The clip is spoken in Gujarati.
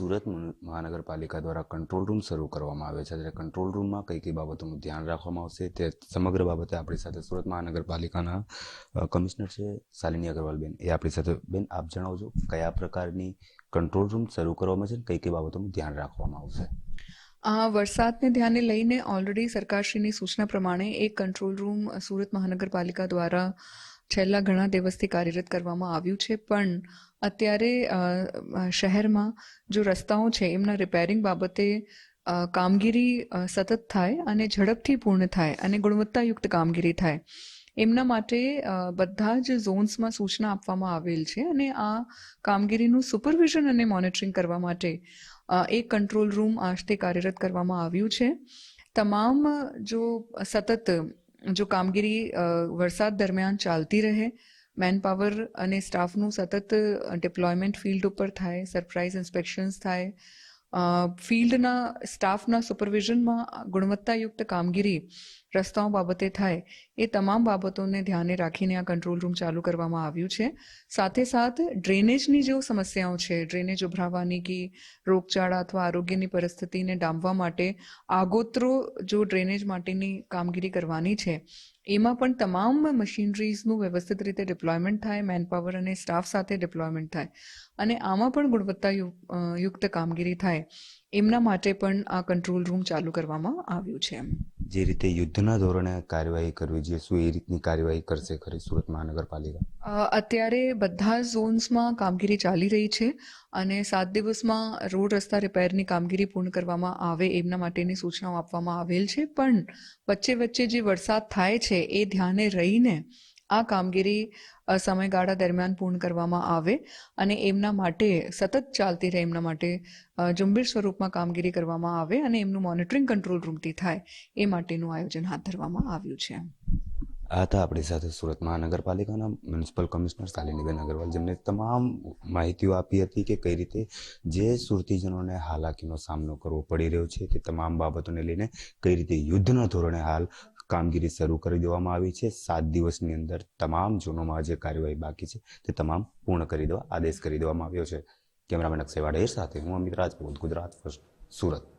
સુરત મહાનગરપાલિકા દ્વારા કંટ્રોલ રૂમ શરૂ કરવામાં આવે છે. ત્યારે કંટ્રોલ રૂમમાં કઈ કઈ બાબતોનું ધ્યાન રાખવામાં આવશે તે સમગ્ર બાબતે આપણી સાથે સુરત મહાનગરપાલિકાના કમિશનર છે શાલિની અગ્રવાલબેન. એ આપણી સાથે બેન, આપ જણાવજો કયા પ્રકારની કંટ્રોલ રૂમ શરૂ કરવામાં છે કઈ કઈ બાબતોનું ધ્યાન રાખવામાં આવશે? વરસાદને ધ્યાને લઈને ઓલરેડી સરકારશ્રીની સૂચના પ્રમાણે એક કંટ્રોલ રૂમ સુરત મહાનગરપાલિકા દ્વારા છેલ્લા ઘણા દિવસથી કાર્યરત કરવામાં આવ્યું છે, પણ અત્યારે શહેરમાં જો રસ્તાઓ છે, એમના રિપેરિંગ બાબતે કામગીરી સતત થાય અને ઝડપથી પૂર્ણ થાય અને ગુણવત્તાયુક્ત કામગીરી થાય. એમના માટે બધા જ ઝોન્સમાં સૂચના આપવામાં આવેલ છે અને આ કામગીરીનું સુપરવિઝન અને મોનિટરિંગ કરવા માટે એક કંટ્રોલ રૂમ આજથી કાર્યરત કરવામાં આવ્યું છે. તમામ જો સતત જો કામગીરી વરસાદ દરમિયાન ચાલતી રહે મેનપાવર અને સ્ટાફનું સતત ડિપ્લોયમેન્ટ ફિલ્ડ ઉપર થાય સરપ્રાઇઝ ઇન્સ્પેક્શન્સ થાય ફિલ્ડના સ્ટાફના સુપરવિઝનમાં ગુણવત્તાયુક્ત કામગીરી રસ્તાઓ બાબતે થાય એ તમામ બાબતોને ધ્યાને રાખીને આ કંટ્રોલ રૂમ ચાલુ કરવામાં આવ્યું છે. સાથે સાથ ડ્રેનેજની જેવું સમસ્યાઓ છે ડ્રેનેજ ઉભરાવાની કે રોગચાળા અથવા આરોગ્યની પરિસ્થિતિને ડામવા માટે આગોતરો જો ડ્રેનેજ માટેની કામગીરી કરવાની છે, એમાં પણ તમામ મશીનરીઝનું વ્યવસ્થિત રીતે ડિપ્લોયમેન્ટ થાય મેનપાવર અને સ્ટાફ સાથે ડિપ્લોયમેન્ટ થાય. અને આમાં પણ ગુણવત્તા યુક્ત કામગીરી થાય. એમના માટે પણ આ કંટ્રોલ રૂમ ચાલુ કરવામાં આવ્યું છે. જે રીતે યુદ્ધના ધોરણે કાર્યવાહી કરવી જોઈએ શું એ રીતની કાર્યવાહી કરશે ખરી સુરત મહાનગરપાલિકા? અત્યારે બધા ઝોન્સમાં કામગીરી ચાલી રહી છે અને સાત દિવસમાં રોડ રસ્તા રિપેરની કામગીરી પૂર્ણ કરવામાં આવે એમના માટેની સૂચનાઓ આપવામાં આવેલ છે. પણ વચ્ચે વચ્ચે જે વરસાદ થાય છે એ ધ્યાને રહીને આ કામગીરી સમયગાળા દરમિયાન પૂર્ણ કરવામાં આવે અને એમના માટે સતત ચાલતી રહે, એમના માટે ઝુંબેશ સ્વરૂપમાં કામગીરી કરવામાં આવે અને એમનું મોનિટરિંગ કંટ્રોલ રૂમથી થાય એ માટેનું આયોજન હાથ ધરવામાં આવ્યું છે. આ હતા આપણી સાથે સુરત મહાનગરપાલિકાના મ્યુનિસિપલ કમિશનર શાલિનીબેન અગ્રવાલ જેમને તમામ માહિતીઓ આપી હતી કે કઈ રીતે જે સુરતીજનોને હાલાકીનો સામનો કરવો પડી રહ્યો છે તે તમામ બાબતોને લઈને કઈ રીતે યુદ્ધના ધોરણે હાલ કામગીરી શરૂ કરી દેવામાં આવી છે. સાત દિવસની અંદર તમામ ઝોનોમાં જે કાર્યવાહી બાકી છે તે તમામ પૂર્ણ કરી દેવા આદેશ કરી દેવામાં આવ્યો છે. કેમેરામેન અક્ષય વાડેર સાથે હું અમિત રાજપૂત, ગુજરાત ફર્સ્ટ સુરત.